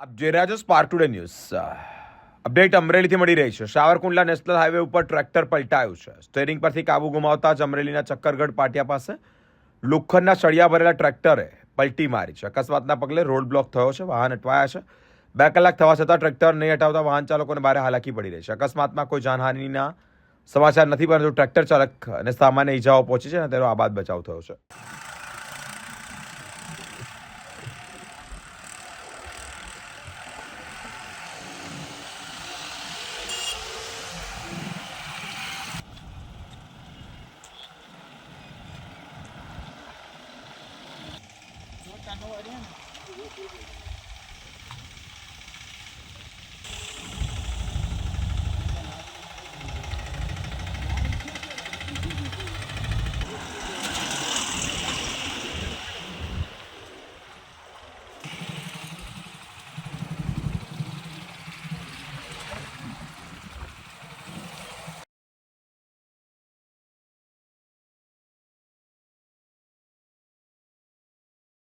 આપ જોઈ રહ્યા છો સ્પાર્ક ટુડે ન્યૂઝ અપડેટ અમરેલીથી મળી રહી છે. સાવરકુંડલા નેશનલ હાઈવે ઉપર ટ્રેક્ટર પલટાયું છે. સ્ટેરિંગ પરથી કાબુ ગુમાવતા જ અમરેલીના ચક્કરગઢ પાટિયા પાસે લોખંડના સળિયા ભરેલા ટ્રેક્ટરે પલટી મારી છે. અકસ્માતના પગલે રોડ બ્લોક થયો છે. વાહન અટવાયા છે. બે કલાક થવા છતાં ટ્રેક્ટર નહીં હટાવતા વાહન ચાલકોને ભારે હાલાકી પડી રહી છે. અકસ્માતમાં કોઈ જાનહાનિના સમાચાર નથી, પરંતુ ટ્રેક્ટર ચાલક અને સામાન્ય ઈજાઓ પહોંચી છે અને તેનો આબાદ બચાવ થયો છે. Ginagawa din.